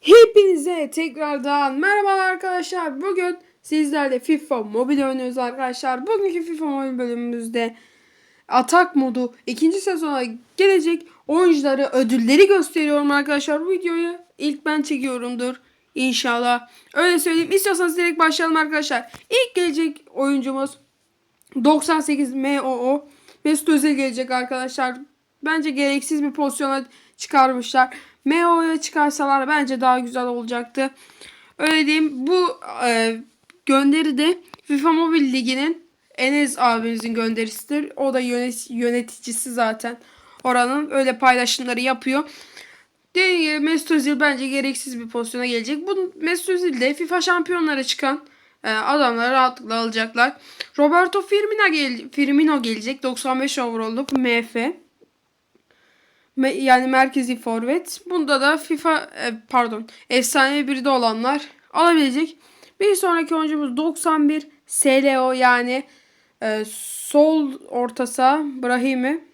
Hepinize tekrardan merhaba arkadaşlar. Bugün sizlerle FIFA mobil oynuyoruz arkadaşlar. Bugünkü FIFA mobil bölümümüzde atak modu ikinci sezona gelecek oyuncuları ödülleri gösteriyorum arkadaşlar. Bu videoyu ilk ben çekiyorumdur inşallah. Öyle söyleyeyim. İstiyorsanız direkt başlayalım arkadaşlar. İlk gelecek oyuncumuz 98 MOO Mesut Özil gelecek arkadaşlar. Bence gereksiz bir pozisyona çıkarmışlar. MO'ya çıkarsalar bence daha güzel olacaktı. Öyle diyeyim. Bu e, gönderi de FIFA Mobile Ligi'nin Enes abimizin gönderisidir. O da yönet yöneticisi zaten. Oranın öyle paylaşımları yapıyor. Dediğim gibi Mesut Özil bence gereksiz bir pozisyona gelecek. Bu Mesut Özil de FIFA şampiyonlara çıkan e, adamları rahatlıkla alacaklar. Roberto Firmino, gel Firmino gelecek. 95 overall'luk MF. Yani merkezi forvet. Bunda da FIFA e, pardon efsane bir de olanlar alabilecek. Bir sonraki oyuncumuz 91 SLO yani e, sol orta Brahimi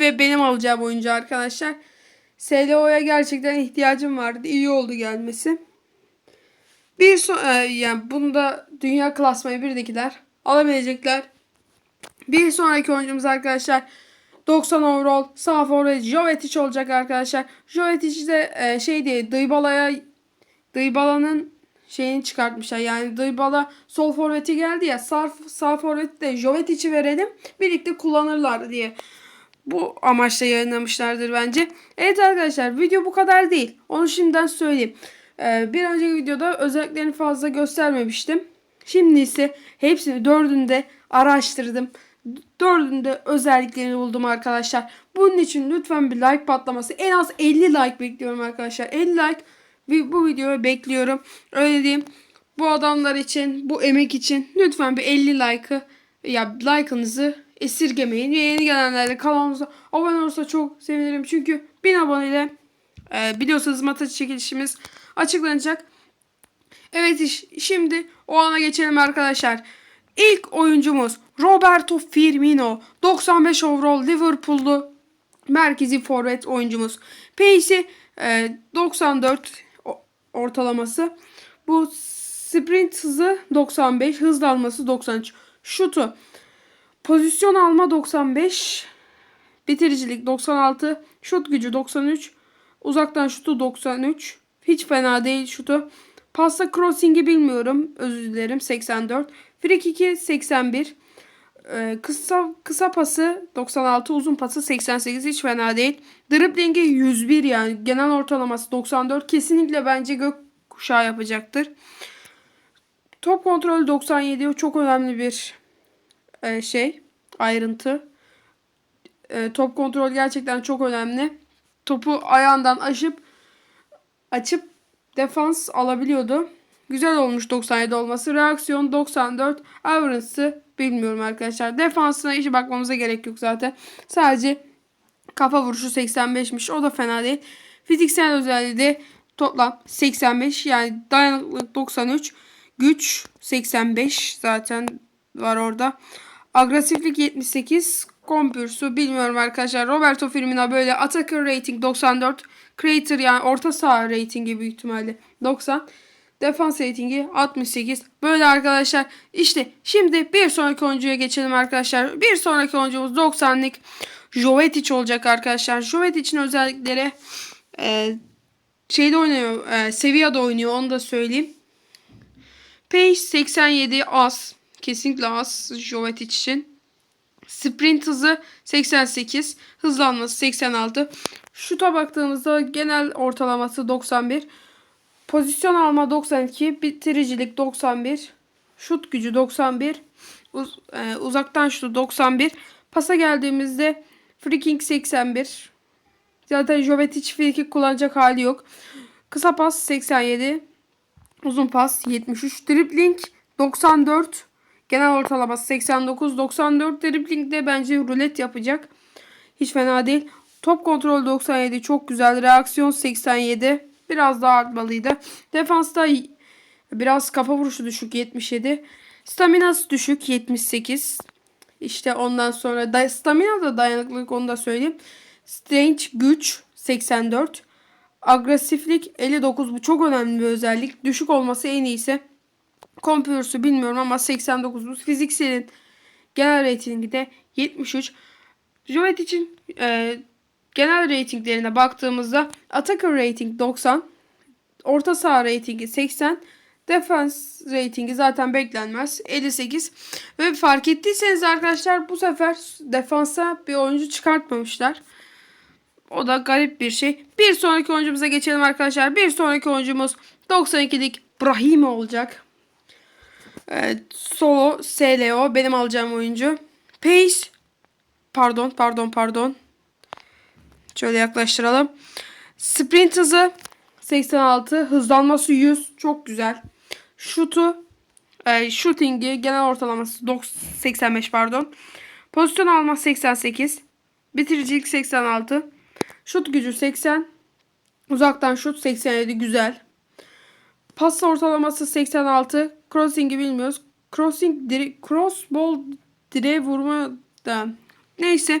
ve benim alacağım oyuncu arkadaşlar. SLO'ya gerçekten ihtiyacım vardı. İyi oldu gelmesi. Bir son e, yani bunda dünya klasmanı birdekiler alabilecekler. Bir sonraki oyuncumuz arkadaşlar 90 overall sağ forvet Jovetic olacak arkadaşlar. Jovetic de e, şey diye Dybala'ya Dybala'nın şeyini çıkartmışlar. Yani Dybala sol forveti geldi ya sağ, sağ forveti de Jovetic'i verelim. Birlikte kullanırlar diye. Bu amaçla yayınlamışlardır bence. Evet arkadaşlar video bu kadar değil. Onu şimdiden söyleyeyim. Ee, bir önceki videoda özelliklerini fazla göstermemiştim. Şimdi ise hepsini dördünde araştırdım. Dördünde özelliklerini buldum arkadaşlar. Bunun için lütfen bir like patlaması. En az 50 like bekliyorum arkadaşlar. 50 like ve bu videoyu bekliyorum. Öyle diyeyim. Bu adamlar için, bu emek için lütfen bir 50 like'ı ya like'ınızı esirgemeyin. Ve yeni gelenler de kanalımıza abone olursa çok sevinirim. Çünkü 1000 aboneyle e, biliyorsunuz mata çekilişimiz açıklanacak. Evet şimdi o ana geçelim arkadaşlar. İlk oyuncumuz Roberto Firmino. 95 overall Liverpool'lu merkezi forvet oyuncumuz. Pace'i e, 94 o- ortalaması. Bu sprint hızı 95, hızlı alması 93. Şutu pozisyon alma 95, bitiricilik 96, şut gücü 93, uzaktan şutu 93. Hiç fena değil şutu. Pasta crossing'i bilmiyorum. Özür dilerim 84. Free kick'i 81. Ee, kısa kısa pası 96, uzun pası 88 hiç fena değil. Dribling'i 101 yani genel ortalaması 94. Kesinlikle bence gök kuşağı yapacaktır. Top kontrolü 97 o çok önemli bir e, şey ayrıntı. E, top kontrol gerçekten çok önemli. Topu ayağından aşıp açıp defans alabiliyordu. Güzel olmuş 97 olması. Reaksiyon 94. Avrance'ı bilmiyorum arkadaşlar. Defansına hiç bakmamıza gerek yok zaten. Sadece kafa vuruşu 85'miş. O da fena değil. Fiziksel özelliği de toplam 85. Yani dayanıklılık 93. Güç 85 zaten var orada. Agresiflik 78. Kompürsu bilmiyorum arkadaşlar. Roberto Firmino böyle attacker rating 94. Creator yani orta saha ratingi büyük ihtimalle 90. Defans ratingi 68. Böyle arkadaşlar. İşte şimdi bir sonraki oyuncuya geçelim arkadaşlar. Bir sonraki oyuncumuz 90'lık Jovetic olacak arkadaşlar. Jovetic'in özellikleri e, şeyde oynuyor. E, Sevilla'da oynuyor onu da söyleyeyim. Pace 87 az. Kesinlikle az Jovetic için. Sprint hızı 88. Hızlanması 86. Şuta baktığımızda genel ortalaması 91. Pozisyon alma 92. Bitiricilik 91. Şut gücü 91. Uz- e, uzaktan şutu 91. Pasa geldiğimizde freaking 81. Zaten Jovetic free kullanacak hali yok. Kısa pas 87. Uzun pas 73. Dribbling 94. Genel ortalaması 89. 94 dribblingde bence rulet yapacak. Hiç fena değil. Top kontrol 97 çok güzel. Reaksiyon 87. Biraz daha artmalıydı. Defansta biraz kafa vuruşu düşük 77. Staminası düşük 78. İşte ondan sonra da, stamina da dayanıklılık onu da söyleyeyim. Strange güç 84. Agresiflik 59 bu çok önemli bir özellik. Düşük olması en iyisi. Computers'ı bilmiyorum ama 89 bu. Fizikselin genel reytingi de 73. Jovet için e, genel reytinglerine baktığımızda Attacker rating 90, orta saha reytingi 80, defans reytingi zaten beklenmez 58 ve fark ettiyseniz arkadaşlar bu sefer defansa bir oyuncu çıkartmamışlar. O da garip bir şey. Bir sonraki oyuncumuza geçelim arkadaşlar. Bir sonraki oyuncumuz 92'lik Brahim olacak. Evet, solo SLO benim alacağım oyuncu. Pace pardon pardon pardon. Şöyle yaklaştıralım. Sprint hızı 86, hızlanması 100 çok güzel. Şutu e, shooting'i genel ortalaması 90 85 pardon. Pozisyon alma 88. Bitiricilik 86. Şut gücü 80. Uzaktan şut 87 güzel. Pas ortalaması 86. Crossing'i bilmiyoruz. Crossing dire, cross ball direğe vurma da neyse.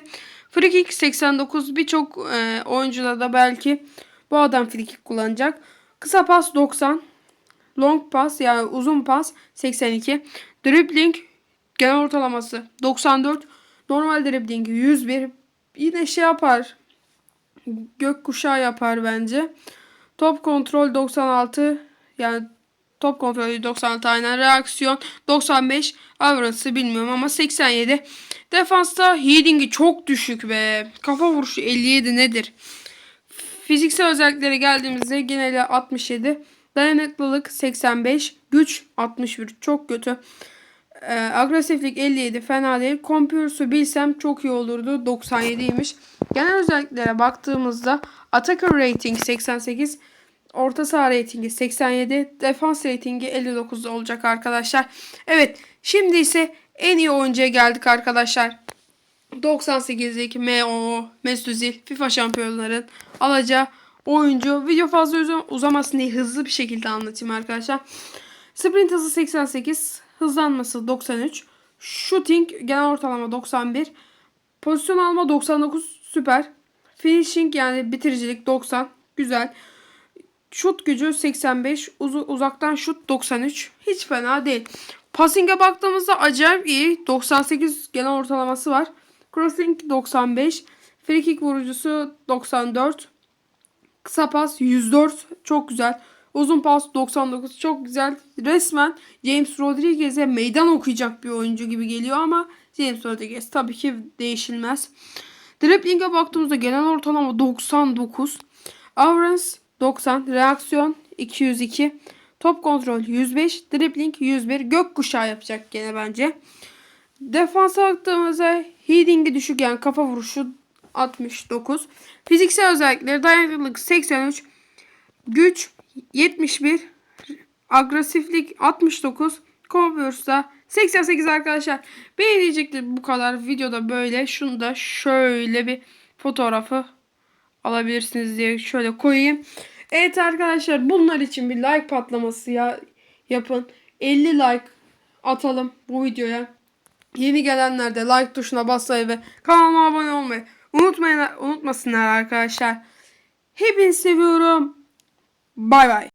Free kick 89. Birçok e, oyuncuda da belki bu adam free kick kullanacak. Kısa pas 90. Long pas yani uzun pas 82. Dribbling genel ortalaması 94. Normal dribbling 101. Yine şey yapar. Gökkuşağı yapar bence. Top kontrol 96. Yani top kontrolü 96 aynen. Reaksiyon 95. Avrası bilmiyorum ama 87. Defansta heading'i çok düşük be. Kafa vuruşu 57 nedir? Fiziksel özelliklere geldiğimizde geneli 67. Dayanıklılık 85. Güç 61. Çok kötü. Ee, agresiflik 57 fena değil. Computers'ı bilsem çok iyi olurdu. 97'ymiş. Genel özelliklere baktığımızda attacker rating 88. Orta saha ratingi 87. Defans ratingi 59 olacak arkadaşlar. Evet şimdi ise en iyi oyuncuya geldik arkadaşlar. 98'lik MO Mesut Özil FIFA şampiyonların alacağı oyuncu. Video fazla uzam- uzamasın diye hızlı bir şekilde anlatayım arkadaşlar. Sprint hızı 88, hızlanması 93, shooting genel ortalama 91, pozisyon alma 99 süper, finishing yani bitiricilik 90 güzel. Şut gücü 85, uzu- uzaktan şut 93. Hiç fena değil. Passing'e baktığımızda acayip iyi. 98 genel ortalaması var. Crossing 95. Free kick vurucusu 94. Kısa pas 104. Çok güzel. Uzun pas 99. Çok güzel. Resmen James Rodriguez'e meydan okuyacak bir oyuncu gibi geliyor ama James Rodriguez tabii ki değişilmez. Dribbling'e baktığımızda genel ortalama 99. Average 90. Reaksiyon 202. Top kontrol 105. Dribbling 101. Gökkuşağı yapacak gene bence. Defansa baktığımızda heading'i düşük yani kafa vuruşu 69. Fiziksel özellikleri dayanıklılık 83. Güç 71. Agresiflik 69. Converse'da 88 arkadaşlar. Benim diyecektim bu kadar. Videoda böyle. Şunu da şöyle bir fotoğrafı alabilirsiniz diye şöyle koyayım. Evet arkadaşlar bunlar için bir like patlaması ya yapın. 50 like atalım bu videoya. Yeni gelenler de like tuşuna basmayı ve kanalıma abone olmayı unutmayın unutmasınlar arkadaşlar. Hepinizi seviyorum. Bay bay.